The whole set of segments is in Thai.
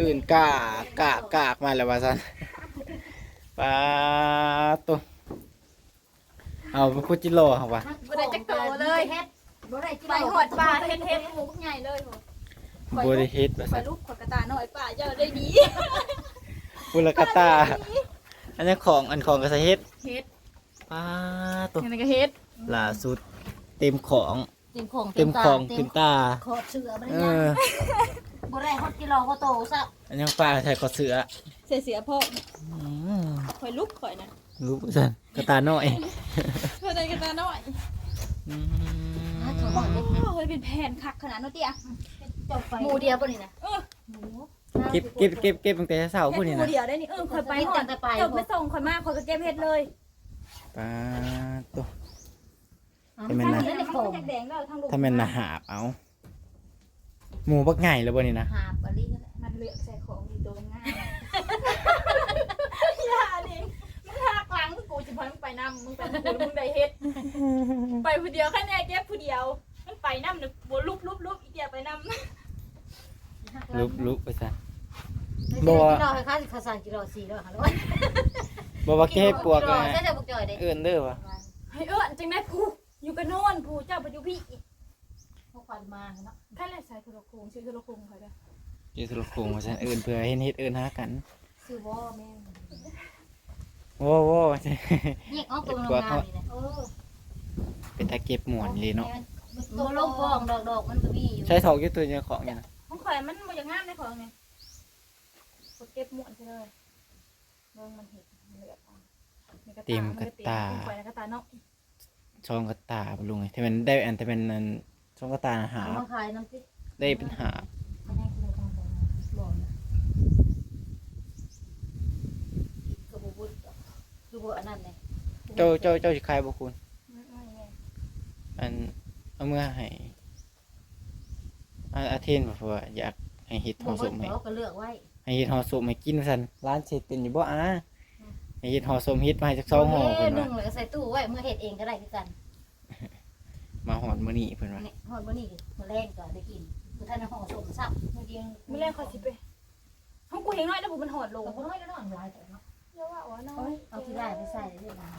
อื่นกากากกากมาแล้วว่าซั่นปลาตัวเอาไปคุดจิโร่ครับวะบ่ได้จักโตเลยเฮ็ดบ่ได้ไปหอดปลาเฮ็ดเฮ็ดหมูใหญ่เลยโหบริฮิตว่าไปซั่นลูกขดกระตาหน่อยป้าเจ้าได้ดีบุรกาตา อันนี้ของอันของกระเฮ็ดเฮ็ดปลาตัวยังไงก็เฮ็ดล่าสุดเต็มของเต็มของเต็มของเต็มตาขอดเสือบ่เอได้ยังอ บ่ได้ฮอดกิโลก็โตซะอันนี้ปลาไทยก็เสือเสียเสียพ่ออืมข่อยลุกข่อยนะรู้ซั่นกระตาน้อยเพื่อได้กระตาหน่อยอืมโอ้ยเป็นแผ่นคักขนาดนั้นเตี้ยเจ้าไปหมูเดียวป่ะนี่นะเก็บเก็บเก็บเก็บตั้งแต่เช้าเฮ็พุ่นดนี่หมูนะเดียวได้นี่เออข่อยไปหอดแต่ไปเจ้าไปส่งข่อยมาข่อยก็เก็บเฮ็ดเลยปลาตัวแต่แม่นทางนะนี้มันแดงๆแล้วทางลูก ถ้าแม่นน่ะหาบเอา หมูบักใหญ่แล้วบ่นี่นะหาบ ali มันเลือกใส่ของดีตัวง่าย อย่าดิมึงหักหลังกูจะพามึงไปนำมึงไปมึงกูมึงได้เฮ็ด ไปผู้เดียวแค่เนี้ยเก็บผู้เดียว มันไปน้ำหนึ่งบลุบลุบลุบอีเดียวไปน้ำลุกลุกไปซะบ่กิโลให้ค่าสิค่าสั่งกิโล4แล้วค่ะแล้วบ่ว่าเก็บปวกกิโลอะใช่เด้อบ่จ่อยเด้เอิ้นเด้อวะเฮ้ยเออจังได้ผู้อยู่กันโน่นผู้เจ้าไปอยู่พี่อีกพวก ควันมาเนาะแค่แหละใส่โทรโคงชื่อโทรโคงเขาจ้ะอยู่สุรคงว่าซั่นเอิ้นเพื่อเฮ็ดเฮ็ดเอิ้นหากันซื้อบ่แม่นโว้โว้นี่ออกตัวงามนี่นะเออเป็นตาเก็บหมวนเลยเนาะตัวลงฟองดอกๆมันก็มีอยู่ใช้ถอกอยู่ตัวเจ้าของเนี่ยนะของข่อยมันมันยังงามในของไงกดเก็บหมวนใช่เลยเรื่องมันเห็ดมันเลือดออกนี่กระตามันก็เต็มข่อยแล้วกระตาเนาะ ช่องกระตาบ่ลุงไงที่มันได้อันที่มันอัน ช่องกระตาน่ะหา เอามาขายน้ำสิได้เป็นหาอันนี้คือทางบ่บ่นะก็บ่บุญคือบ่อันนั้นเลยเจ้าเจ้าเจ้าสิขายบ่คุณ ไม่ไม่ไม่อันเอาเมื่อให้อาอาเทนบอกว่าอยากให้เฮ็ดห่อบ่ศบุพญให้เขาก็เลือกไว้ให้เฮ็ดห่อศพให้กินว่าซั่นร้านเสร็จเป็นอยู่บ่อาให้เฮ็ดห่อศพเฮ็ดมาให้จักสองห่อเพิ่เพิ่นนนึว่า งเลยก็ใส่ตู้ไว้เมื่อเฮ็ดเองก็ได้คือกันมาหอ ดมื้อนี้เพิ่นว่านี่ฮอดบ่นี่มื้อแรงก็ได้กินคือท่านห่อสมซับมื้อเดียวไม่เล่นข่อยสิไปห้องกูเห็นน้อยแล้วผมมันหอดลงก็บ่น้อยก็น้อยหลายแต่เนาะเยอะว่าอ๋อน้อเอายเอาที่ได้ไปใส่ได้เลยนะ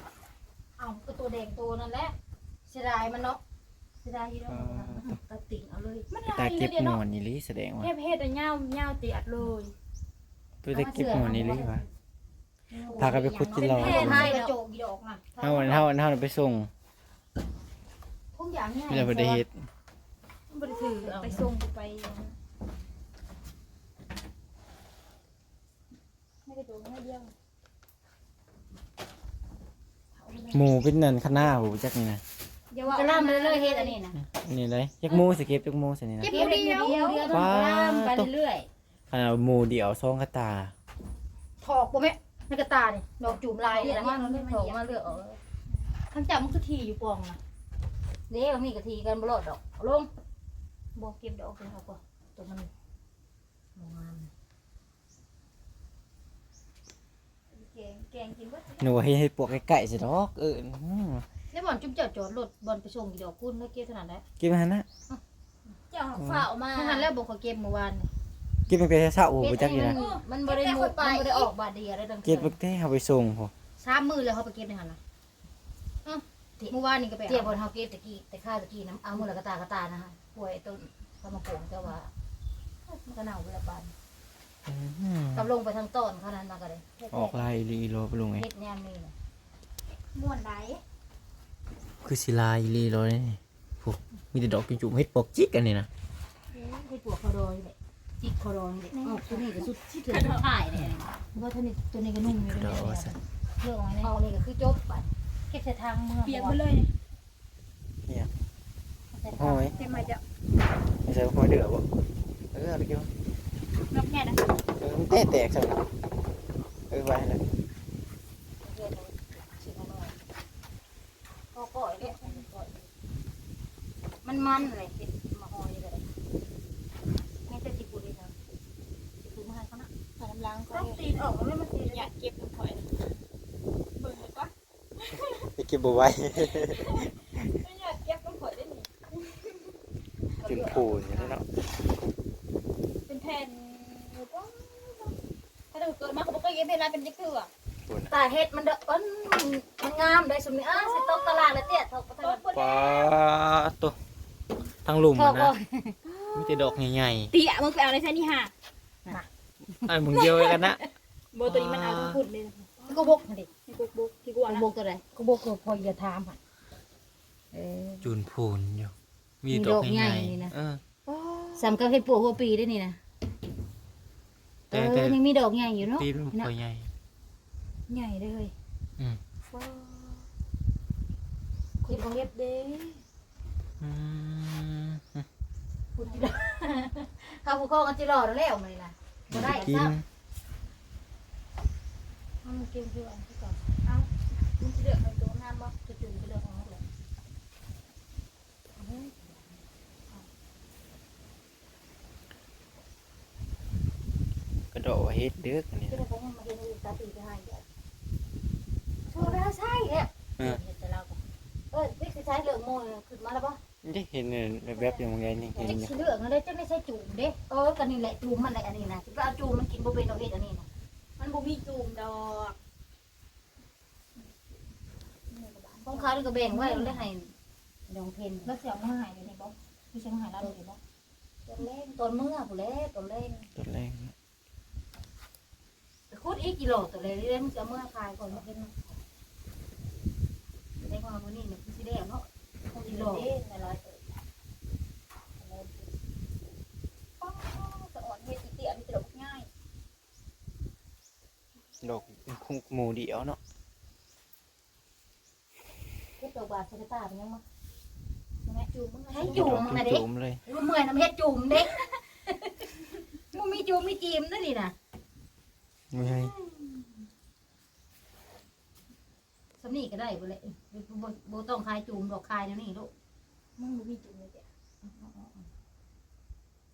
เอาก็ตัวแดงตัวนั่นแหละเสียดายมันเนาะเสียดายที่เราตัดติ่งเอาเลยมันตาลายเก็บเดียวหมเนาะอนนี่ลิแสดงว่าเทพเฮ็ดอะเงาเงาเตียดเลยตัวตาเก็บหมอนนี่ลิวะพากันไปขุดกินเหล้าเฮ็ดให้กระโจกอีดอกน่ะเฮาเฮาเฮาไปส่ง ทุกอย่างเนี่ยไม่ได้บ่ได้เฮ็ดบ่ได้ถือไปส่งไปไม่ได้โดนไม่เดียวหมูเป็นนั่นคณะหูจักนี่นะอย่าว่าก็ล่ามไปเรื่อยๆเฮ็ดอันนี้นะนี่เลยจักหมูสิเก็บจักหมูสินี่นะเก็บเดียวเดียวเดียวต้องล่ามไปเรื่อยขนาดหมูเดียวซองกระตาๆถอกบ่แม่ในกระตานี่ดอกจุ่มลายนี่นะมันถอกมาเลือกเอาทั้งจับมันคือทีอยู่ปองน่ะ เด้มันมีกะทีกันบ่รอดดอกเอาลงบ่เก็บดอกเลยครับบ่ตัวมันบ่งามแกงแกงกินบ่หนูให้ให้ปวกไก่ๆสิดอกเอออืมแล้วบ่อนจุ่มเจอดจอดรถบ่อนไปส่งกี่ดอกคุณแล้วเก็บเท่านั้นแหละเก็บมาหั่นนะเจ้าฝ่าออกมาทั้งนั้นแล้วบ่ขอเก็บเมื่อวานนี่เก็บตั้งแต่เช้าโอ้บ่จักนี่นะมันบ่ได้มุดมันบ่ได้ออกบาดเดียอะไรต่างๆเก็บตั้งแต่เฮาไปส่งพอสามมื้อแล้วเขาไปเก็บในหั่นน่ะ อื้อเมื่อวานนี่ก็ไปเที่ยวบ่อนเฮาเก็บตะกี้แต่ข้าวตะกี้น้ำเอามื้อละกระตากระตานะฮะป่วยต้นกำมะโขงแต่ว่ามันก็เน่าเวลาบานอืมกับลงไปทางต้นเขานั้นมาก็เลยออกลายลีโลไปลงไงเฮ็ดแนมนี่น่ะม่วนไหนคือสิลายลีโลนี่พวกมีแต่ดอกจุ่มๆเฮ็ดปวกจิกอันนี้นะให้ปวกเขาดอยนี่แหละจิกเขาดอยนี่แหละออกตัวนี้ก็สุดที่ถือสุดท้ายเนี่ยเพราะตัวนี้ตัวนี้ก็นุ่มอยู่ดเด้ออกซะเรื่องของนี่ออกนี่ก็คือจบบัด เก็บใส่ทางเมืองเปียกไปเลยใส่ทางโอ้ยเต็มมาจะไม่ใช่พอเดือบ่เอออะไรเกี่ยวนกแง่นะเออมันแตกแตกซะเออไว้แล้วเพื่อนเอาชิ้นละน้อยก็ก่อยเนี่ยก่อยมันมันเลยเห็ดมาหอยเลยไม่ใช่จิบุรีนะจิบุมาให้เขานะผ่านน้ำล้างก็ตีนออกแล้วมันตีนอยากเก็บน้ำข่อยเบิ่งเลยปะ ไปเก็บบ่ไว้ไม่อยากเก็บน้ำข่อยได้หนิจนผูนอยู่แล้วเนาะเป็นแผ่นถ้าเราเกิดมาเขาบอกก็เย็บเป็นอะไรเป็นเด็กเถื่อตาเฮ็ดมันเด้อมันมันงามได้สมนี้อ้าสิตกตลาดแล้วเตี้ยตกตลาดปลาตัวทั้งหลุมพออะพอนะมีแต่ดอกใหญ่ตีอะมึงไปเอาในเส้นนี่ห่าๆไอ้มึงเดียวกันนะโบตัวนี้มันเอาทั้งพุ่นเลยกูบกดิที่กุ กบุกที่กูกูอะบกตัวใดกูบกคือพออย่าถามอะเออ จูนพูนอยู่ มีมีดอกดอกใหญ่ใหญ่นี่นะๆเออ สำกับเฮ็ดปวกหัวปีได้นี่นะเอแต่อแต่ยังมีดอกใหญ่อยู่เนาะตีมันค่อยใหญ่ ใหญ่เลยอืมคุณของเฮ็ดเด้อืมพูดจิรอข้าวผู้คองกันจิรอแล้วมันนี่นะบ่ได้กินซ้ำมันกินคืออันที่ก่อน มึงจะเลือกเป็นตัวงามบ่จะจุ่มไปเรื่องของมันเลยกระโดดเฮ็ดเด้อกันนี่ที่เราบอกว่ามาเห็นตาตีไปให้เดี๋ยวโชว์แล้ใช่เนี่ยเออ เห็นแต่เราก็เออนี่คือใช้เหลืองโมยขึ้นมาแล้วปะได้เห็นแบบๆอย่างไงนี่เห็นจักอยู่เหลืองอะไรจักไม่ใช่จุ่มเด้เออกันนี่แหละจุ่มมันแหละอันนี้นะที่ว่าเอาจุ่มมันกินบ่เป็นเอาเฮ็ดอันนี้นะมันบ่มีจูมดอก ของเขานี่ก็แบ่งไว้แล้วได้ให้ดองเพนแล้วเสียมาหายเลยนี่บ่คือเสียมาหายแล้วเลยบ่ตอนแรกตอนเมื่อผู้แรกตอนแรกตัวแรกไปคุดอีกกิโลตัวเลยเรื่องจะเมื่อคายก่อนมาเป็นได้ความวันนี้เนี่ยคือสิได้เนาะกิโลป้าสะอ่อนเฮ็ดอีเตี้ยมีแต่ดอกง่าย ดอกคุกหมูเดียวเนาะ เฮ็ดดอกบาสกตาเป็นยังมั้งแม่จูมมึงให้จุ่มนะเด็กจุ่มเลยรู้เมื่อยน้ำเฮ็ดจุ่มเด็กมึงมีจุ่มมีจีมนั่นนี่นะไม่ให้สำนีก็ได้บ่เลยบ่บ่ต้องคายจุ่มดอกคายเดี๋ยวนี้ลูกมึงบ่มีจูมเลยเตี้ย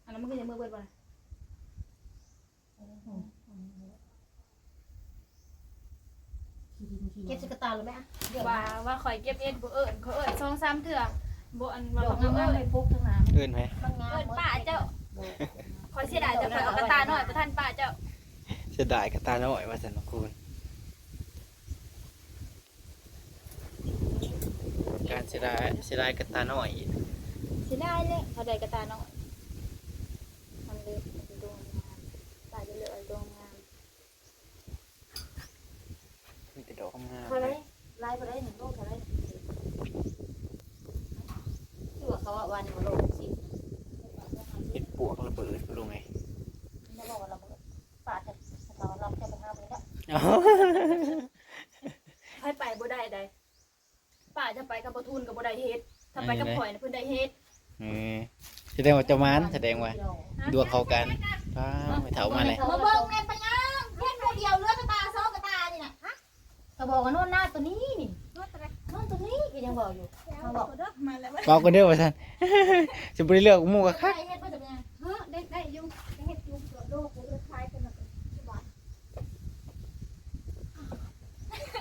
อันนั้นมันก็ยังมือเบิดบ่ล่ะ เก็บสกตาเลยไหมอะเดี๋ยวว่าว่าข่อยเก็บเอ็ดบ่เอิ้นเขาเอิ้นสองสามเทื่อบ่อันดว่าอกเขางามเอิ้ๆนให้ปุ๊กทั้งนั้นเอิ้นไหมมันงามเอิ้นป้าเจ้าข่อยเสียดายจะข่อยเอากระตาน้อยบ่ทันป้าเจ้าเสียดายกับตาน้อยว่าสันนะคุณการเสียดายเสียดายกับตาน้อยเสียดายเลยเขาได้กระตาน้อยมันเลยมันจะดวงงามป้าจะเลือกเอาดวงงาม มีแต่ ดอกงามเท่าไรลายเท่าไรหนึ่งโลเท่าไรที่ว่าเขาว่าวันโลสิเห็ดปวกระเบิดไปลงไงไม่บอกว่าเราป้าจะเราเราจะไปหาไปแล้วให้ไปบ่ได้ใดป้าจะไปกับบ่ทุนกับบ่ได้เฮ็ดถ้าไปกับข่อยน่ะเพิ่นได้เฮ็ดเออแสดงว่าเจะมานแสดงว่าดวงเขากันป้าไม่เท่ามาเลยมาเบิ่งแม่ป ก็บอกว่าโน่นหน้าตัวนี้นี่รถอะไรโน่นตัวนี้ก็ยังบอกอยู่มาบอกเด้อมาแล้วบอกกันเด้อว่าสันจะไปเลือกหมูกับคักเฮ็ดบ่จะเป็นยังฮะได้ได้อยู่เฮ็ดอยู่ตัวโลกบ่ได้คล้ายกันน่ะสบาย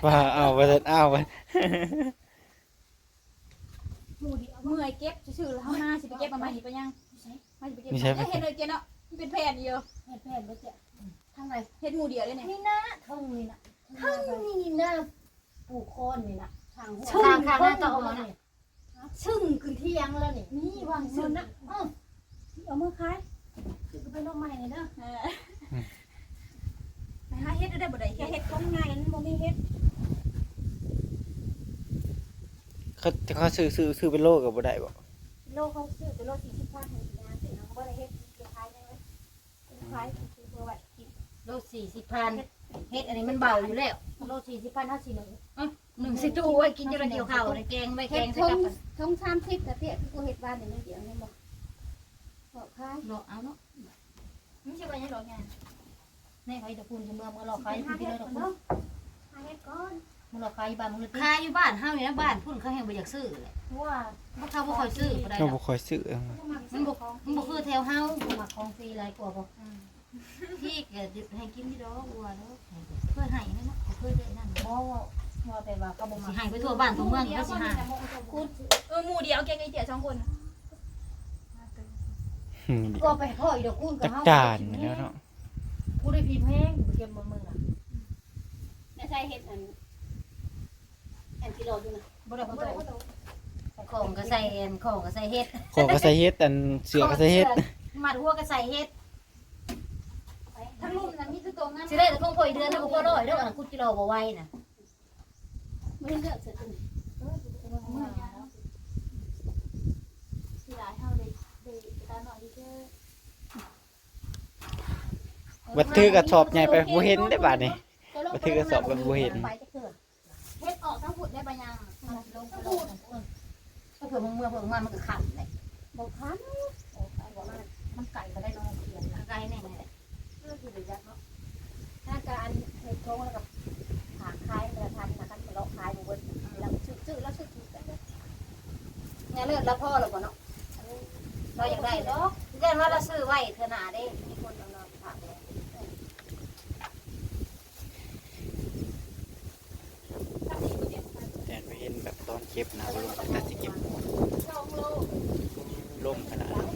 ว่าเอาว่าสันเอาว่าหมู่เดียวเมื่อยเก็บซื่อๆแล้วเฮาหน้าสิไปเก็บมาใหม่นี่ปะยังมาสิไปเก็บมาเฮ็ดเลยเกเนาะมันเป็นแผ่นเดียวแผ่นแผ่นก็จะทางไหนเฮ็ดหมู่เดียวเลยเนี่ยนี่นะทางนี้นะทางนี้นะ ปลูกโคนนี่นะทางหัวชึ่งทางทางหน้าต่อชึ่งนี่ชึ่งขึ้นที่ยังแล้วนี่นี่วางซุนนะอ้อเอามือคล้ายคือไปลงใหม่เลยนะเออไปหาเฮ็ดได้บ่ได้แค่เฮ็ดก็ง่ายมันบ่มีเฮ็ดเขาเขาซื้อซื้อซื้อเป็นโลกับบ่ได้บ่โลเขาซื้อเป็นโล40บาทให้ยาสิเขาบ่ได้เฮ็ดจะขายได้ไหมขายคือเพื่อไว้กินโลสี่สิบพันเฮ็ดอันนี้มันเบาอยู่แล้วโลสี่สิบพันห้าสี่หนึ่งหนึ่งสิตู้ไว้กินจะเกี่ยวข้าวในแกงไว้แกเฮ็ดงทใส่งกับทง30แต่เตี้ยคือกูเฮ็ดบ้านนี่เดียวนี่บ่บอกขายดอกเอาเนาะไม่ใช่ว่ายังดอกงานแม่เขาจะพูนเมื่อเมื่อเราขายที่เราดอกเนาะหาเฮ็ดก่อนเมื่อเราขายบ้านมึงขายอยู่บ้านเฮาเนี่ยบ้านพุ่นเขาแห่งบ่อยากซื้อเลยว่าบ่เขาบ่ค่อยซื้อบ่ได้เขาบ่ค่อยซื้อมันบ่มันบ่คือแถวเฮาบ่มักของฟรีหลายกว่าบ่ที่ก็ให้กินที่ดอกวัวเด้อเพื่อให้นั่นเนาะ เพื่อได้นั่นบ่ว่าแต่ว่าก็บ่สิให้ไปทั่วบ้านทั่วเมืองก็สิให้คุณเออหมู่เดียวแกงไอ้เตี๋ยสองคนอืมก็ไปพ่ออีดอกกุ้งกัจับกเฮาจานนี่แล้วเนาะกูได้พิมพ์แห้งเก็บมามึงอะไม่ใช่เห็ดอันอันกิโลอยู่นะบ่ได้ของโตของก็ใส่เอ็นของก็ใส่เฮ็ดของก็ใส่เฮ็ดอันเสือก็ใส่เฮ็ดมัดหัวก็ใส่เฮ็ดทั้ง ลุ่มนั้นมีตัวงั้นสิได้แต่ของพ่อยเดือนแล้วก็บ่ร้อยเด้ออันกูกิโลบ่ไหวน่ะไม่เลือกเสร็จสิหลายเฮาได้ได้ตาหน่อยเด้อบัดถือกระสอบใหญ่ไปบ่เห็นได้บาดนี้ บัดถือกระสอบไปบ่เห็น ไปจะเกิดเฮ็ดออกทั้งผุดได้ปะยังลงไปลงถ้าเผื่อมึงเมื่อเผื่อมันมันก็ขันเลยบอกคันมันไก่ก็ได้น้องเขียนไก่แน่เลย ถ้าการเห็ดโค้งแล้วกับขาคายเนื้อทันนะกันเราคายหมดแล้วซื้อแล้วซื้อ เนี่ยเลือดแล้วพ่อแล้วบ่เนาะเราอยากได้เนาะเรียนว่าเราซื้อไว้เถอะหนาเด้มีคนเอาเราถามเลยแต่ไปเห็นแบบตอนเก็บนะบ่ลงแต่สิเก็บหมดสองโลล่มขนาดนั้น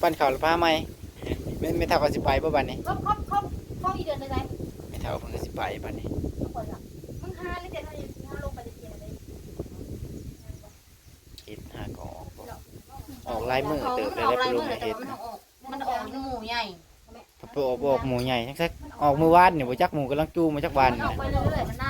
ปั้นข้าวหรือผ้าไหมไม่ไม่เท่ากับสิไปบ่บัดนี้ครบครบครบครบอีเดือนเลยไงไม่เท่าเพิ่นก็สิไปบัดนี้ทุกคนละมึงหาเลยเดี๋ยวเราจะหาลงไปจะเสียเลย เฮ็ดหาก็ออกบ่ ออกลายมือเติบได้ออกได้ลายไปลมืงอในแต่เฮ็ดมันนะออกมันออกหมูใหญ่พอไปออกบ่ออกหมูใหญ่จักซักออกมือวานนี่บ่จักหมูกำลังจูมาจากบ้านมันนี่ออกนะไปเรื่อยๆมันนั่นมันว่า